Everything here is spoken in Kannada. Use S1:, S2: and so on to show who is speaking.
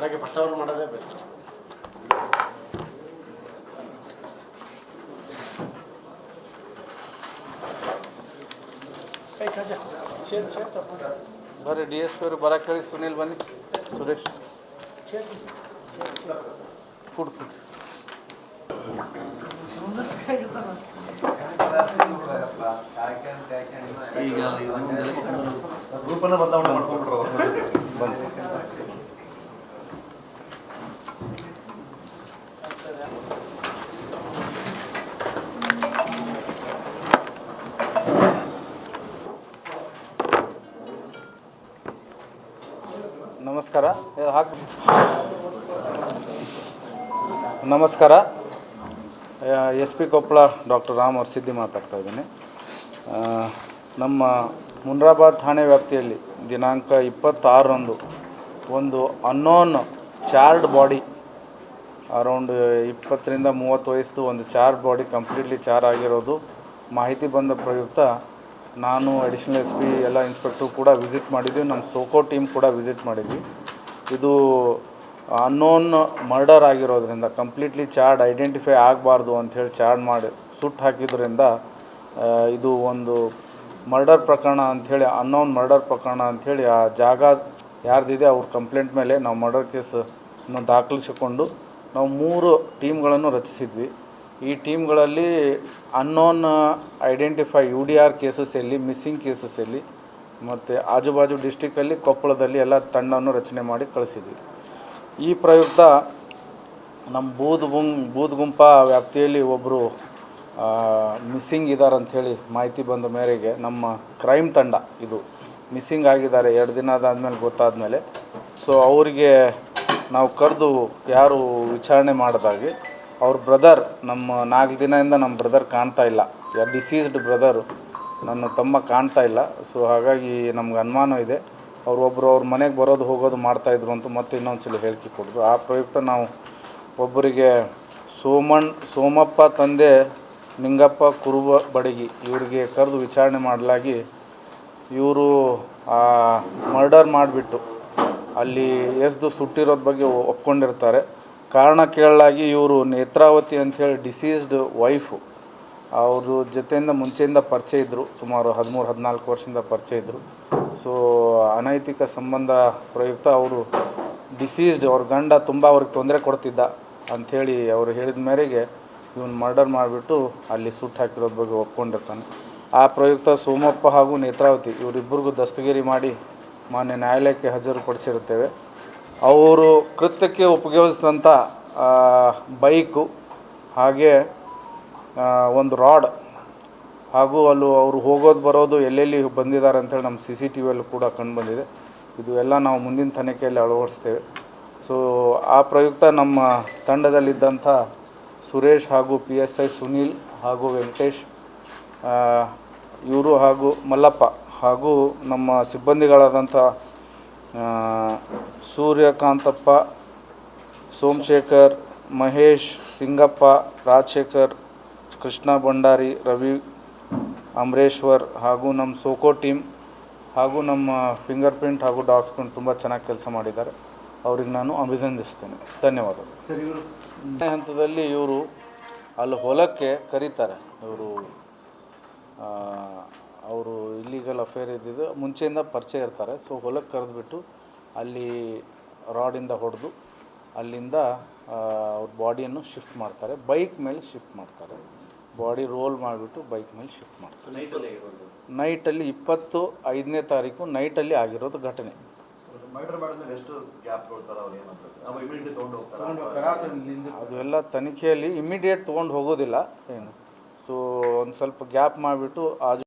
S1: ಬೆಳಗ್ಗೆ ಫಸ್ಟ್ ಅವರ್ ಮಾಡೋದೇ ಬೆಸ್ಟ್
S2: ಬರ್ರಿ ಡಿ ಎಸ್ ಪಿ ಅವರು ಬರಕ್ಕೆ ಹೇಳಿ ಸುನೀಲ್ ಬನ್ನಿ ಸುರೇಶ್. ಫುಡ್ ಫುಡ್
S3: ಈಗ ರೂಪನ ಬದಲಾವಣೆ
S1: ಮಾಡ್ಕೊಂಡ್ರು ಬದಲಾವಣೆ
S2: ನಮಸ್ಕಾರ. ನಮಸ್ಕಾರ. S P Koppal doctor Ram Siddhi ಮಾತಾಡ್ತಾ ಇದ್ದೀನಿ. ನಮ್ಮ ಮುನ್ರಾಬಾದ್ ಠಾಣೆ ವ್ಯಾಪ್ತಿಯಲ್ಲಿ ದಿನಾಂಕ ಇಪ್ಪತ್ತಾರರಂದು ಒಂದು ಅನ್ನೋನ್ ಚಾರ್ಡ್ ಬಾಡಿ ಅರೌಂಡ್ ಇಪ್ಪತ್ತರಿಂದ ಮೂವತ್ತು ವಯಸ್ಸು ಒಂದು ಚಾರ್ಡ್ ಬಾಡಿ ಕಂಪ್ಲೀಟ್ಲಿ ಚಾರ್ ಆಗಿರೋದು ಮಾಹಿತಿ ಬಂದ ಪ್ರಯುಕ್ತ ನಾನು ಅಡಿಷನಲ್ ಎಸ್ ಪಿ ಎಲ್ಲ ಇನ್ಸ್ಪೆಕ್ಟ್ರು ಕೂಡ ವಿಸಿಟ್ ಮಾಡಿದ್ವಿ. ನಮ್ಮ ಸೋಕೋ ಟೀಮ್ ಕೂಡ ವಿಸಿಟ್ ಮಾಡಿದ್ವಿ. ಇದು ಅನ್ನೋನ್ ಮರ್ಡರ್ ಆಗಿರೋದ್ರಿಂದ ಕಂಪ್ಲೀಟ್ಲಿ ಚಾರ್ಡ್ ಐಡೆಂಟಿಫೈ ಆಗಬಾರ್ದು ಅಂಥೇಳಿ ಚಾರ್ಡ್ ಮಾಡಿ, ಸುಟ್ಟು ಹಾಕಿದ್ರಿಂದ ಇದು ಒಂದು ಮರ್ಡರ್ ಪ್ರಕರಣ ಅಂಥೇಳಿ ಅನ್ನೋನ್ ಮರ್ಡರ್ ಪ್ರಕರಣ ಅಂಥೇಳಿ ಆ ಜಾಗ ಯಾರ್ದಿದೆ ಅವ್ರ ಕಂಪ್ಲೇಂಟ್ ಮೇಲೆ ನಾವು ಮರ್ಡರ್ ಕೇಸನ್ನು ದಾಖಲಿಸಿಕೊಂಡು ನಾವು ಮೂರು ಟೀಮ್ಗಳನ್ನು ರಚಿಸಿದ್ವಿ. ಈ ಟೀಮ್ಗಳಲ್ಲಿ unknown identify U D R ಕೇಸಸ್ಸಲ್ಲಿ missing ಕೇಸಸ್ಸಲ್ಲಿ ಮತ್ತು ಆಜುಬಾಜು ಡಿಸ್ಟಿಕ್ಕಲ್ಲಿ ಕೊಪ್ಪಳದಲ್ಲಿ ಎಲ್ಲ ತಂಡವನ್ನು ರಚನೆ ಮಾಡಿ ಕಳಿಸಿದ್ವಿ. ಈ ಪ್ರಯುಕ್ತ ನಮ್ಮ ಬೂದ್ ಗುಂ, ಬೂದ್ ಗುಂಪ ವ್ಯಾಪ್ತಿಯಲ್ಲಿ ಒಬ್ಬರು ಮಿಸ್ಸಿಂಗ್ ಇದ್ದಾರೆ ಅಂಥೇಳಿ ಮಾಹಿತಿ ಬಂದ ಮೇರೆಗೆ ನಮ್ಮ ಕ್ರೈಮ್ ತಂಡ ಇದು. ಮಿಸ್ಸಿಂಗ್ ಆಗಿದ್ದಾರೆ, ಎರಡು ದಿನ ಅದಾದಮೇಲೆ ಗೊತ್ತಾದ ಮೇಲೆ ಸೊ ಅವರಿಗೆ ನಾವು ಕರೆದು ಯಾರು ವಿಚಾರಣೆ ಮಾಡಿದಾಗೆ ಅವ್ರ ಬ್ರದರ್ ನಮ್ಮ ನಾಲ್ಕು ದಿನದಿಂದ ನಮ್ಮ ಬ್ರದರ್ ಕಾಣ್ತಾ ಇಲ್ಲ. ಡಿಸೀಸ್ಡ್ ಬ್ರದರು ನನ್ನ ತಮ್ಮ ಕಾಣ್ತಾ ಇಲ್ಲ. ಸೊ ಹಾಗಾಗಿ ನಮ್ಗೆ ಅನುಮಾನ ಇದೆ. ಅವ್ರು ಒಬ್ಬರು ಅವ್ರ ಮನೆಗೆ ಬರೋದು, ಹೋಗೋದು ಮಾಡ್ತಾಯಿದ್ರು ಅಂತ ಮತ್ತೆ ಇನ್ನೊಂದು ಸಲ ಹೇಳಿಕೆ ಕೊಡೋದು. ಆ ಪ್ರಯುಕ್ತ ನಾವು ಒಬ್ಬರಿಗೆ ಸೋಮಣ್ ಸೋಮಪ್ಪ ತಂದೆ, ನಿಂಗಪ್ಪ ಕುರುಬ ಬಡಗಿ ಇವರಿಗೆ ಕರೆದು ವಿಚಾರಣೆ ಮಾಡಲಾಗಿ ಇವರು ಮರ್ಡರ್ ಮಾಡಿಬಿಟ್ಟು ಅಲ್ಲಿ ಎಸ್ದು ಸುಟ್ಟಿರೋದ ಬಗ್ಗೆ ಒಪ್ಕೊಂಡಿರ್ತಾರೆ. ಕಾರಣ ಕೇಳಲಾಗಿ ಇವರು ನೇತ್ರಾವತಿ ಅಂಥೇಳಿ ಡಿಸೀಸ್ಡ್ ವೈಫು. ಅವರು ಜೊತೆಯಿಂದ ಮುಂಚೆಯಿಂದ ಪರಿಚಯ ಇದ್ದರು ಸುಮಾರು ಹದಿಮೂರು, ಹದಿನಾಲ್ಕು ವರ್ಷದಿಂದ ಪರಿಚಯ ಇದ್ದರು ಸೊ ಅನೈತಿಕ ಸಂಬಂಧ ಪ್ರಯುಕ್ತ ಅವರು ಡಿಸೀಸ್ಡ್, ಅವ್ರ ಗಂಡ ತುಂಬ ಅವ್ರಿಗೆ ತೊಂದರೆ ಕೊಡ್ತಿದ್ದ ಅಂಥೇಳಿ ಅವರು ಹೇಳಿದ ಮೇರೆಗೆ ಇವನು ಮರ್ಡರ್ ಮಾಡಿಬಿಟ್ಟು ಅಲ್ಲಿ ಸುಟ್ಟು ಹಾಕಿರೋದ್ರ ಬಗ್ಗೆ ಒಪ್ಕೊಂಡಿರ್ತಾನೆ. ಆ ಪ್ರಯುಕ್ತ ಸೋಮಪ್ಪ ಹಾಗೂ ನೇತ್ರಾವತಿ ಇವರಿಬ್ಬರಿಗೂ ದಸ್ತಗಿರಿ ಮಾಡಿ ಮಾನ್ಯ ನ್ಯಾಯಾಲಯಕ್ಕೆ ಹಾಜರುಪಡಿಸಿರುತ್ತೇವೆ. ಅವರು ಕೃತ್ಯಕ್ಕೆ ಉಪಯೋಗಿಸಿದಂಥ ಬೈಕು, ಹಾಗೆ ಒಂದು ರಾಡ್, ಹಾಗೂ ಅಲ್ಲೂ ಅವರು ಹೋಗೋದು ಬರೋದು ಎಲ್ಲೆಲ್ಲಿ ಬಂದಿದ್ದಾರೆ ಅಂತೇಳಿ ನಮ್ಮ ಸಿ ಸಿ ಟಿ ವಿಯಲ್ಲೂ ಕೂಡ ಕಂಡುಬಂದಿದೆ ಇದು ಎಲ್ಲ ನಾವು ಮುಂದಿನ ತನಿಖೆಯಲ್ಲಿ ಅಳವಡಿಸ್ತೇವೆ. ಸೊ ಆ ಪ್ರಯುಕ್ತ ನಮ್ಮ ತಂಡದಲ್ಲಿದ್ದಂಥ ಸುರೇಶ್ ಹಾಗೂ ಪಿ ಎಸ್ ಐ ಸುನೀಲ್ ಹಾಗೂ ವೆಂಕಟೇಶ್ ಇವರು ಹಾಗೂ ಮಲ್ಲಪ್ಪ ಹಾಗೂ ನಮ್ಮ ಸಿಬ್ಬಂದಿಗಳಾದಂಥ ಸೂರ್ಯಕಾಂತಪ್ಪ ಸೋಮಶೇಖರ್ ಮಹೇಶ್ ಸಿಂಗಪ್ಪ ರಾಜಶೇಖರ್ ಕೃಷ್ಣ ಭಂಡಾರಿ ರವಿ ಅಮರೇಶ್ವರ್ ಹಾಗೂ ನಮ್ಮ ಸೋಕೋ ಟೀಮ್ ಹಾಗೂ ನಮ್ಮ ಫಿಂಗರ್ ಪ್ರಿಂಟ್ ಹಾಗೂ ಡಾಕ್ಸ್ ಪ್ರಿಂಟ್ ತುಂಬ ಚೆನ್ನಾಗಿ ಕೆಲಸ ಮಾಡಿದ್ದಾರೆ. ಅವ್ರಿಗೆ ನಾನು ಅಭಿನಂದಿಸ್ತೇನೆ. ಧನ್ಯವಾದಗಳು.
S3: ಸರ್ ಇವರು
S2: ಹಂತದಲ್ಲಿ ಇವರು ಅಲ್ಲಿ ಹೊಲಕ್ಕೆ ಕರೀತಾರೆ. ಇವರು ಅವರು ಇಲ್ಲಿಗಲ್ ಅಫೇರ್ ಇದ್ದಿದ್ದು ಮುಂಚೆಯಿಂದ ಪರಿಚಯ ಇರ್ತಾರೆ. ಸೊ ಹೊಲಕ್ಕೆ ಕರೆದುಬಿಟ್ಟು ಅಲ್ಲಿ ರಾಡಿಂದ ಹೊಡೆದು ಅಲ್ಲಿಂದ ಅವ್ರ ಬಾಡಿಯನ್ನು ಶಿಫ್ಟ್ ಮಾಡ್ತಾರೆ. ಬೈಕ್ ಮೇಲೆ ಶಿಫ್ಟ್ ಮಾಡ್ತಾರೆ. ಬಾಡಿ ರೋಲ್ ಮಾಡಿಬಿಟ್ಟು ಬೈಕ್ ಮೇಲೆ ಶಿಫ್ಟ್ ಮಾಡ್ತಾರೆ. ನೈಟಲ್ಲಿ ಇಪ್ಪತ್ತು ಐದನೇ ತಾರೀಕು ನೈಟಲ್ಲಿ ಆಗಿರೋದು ಘಟನೆ. ಅದು ಎಲ್ಲ ತನಿಖೆಯಲ್ಲಿ ಇಮಿಡಿಯೇಟ್ ತೊಗೊಂಡು ಹೋಗೋದಿಲ್ಲ. ಏನು? ಸೊ ಒಂದು ಸ್ವಲ್ಪ ಗ್ಯಾಪ್ ಮಾಡಿಬಿಟ್ಟು ಆಜು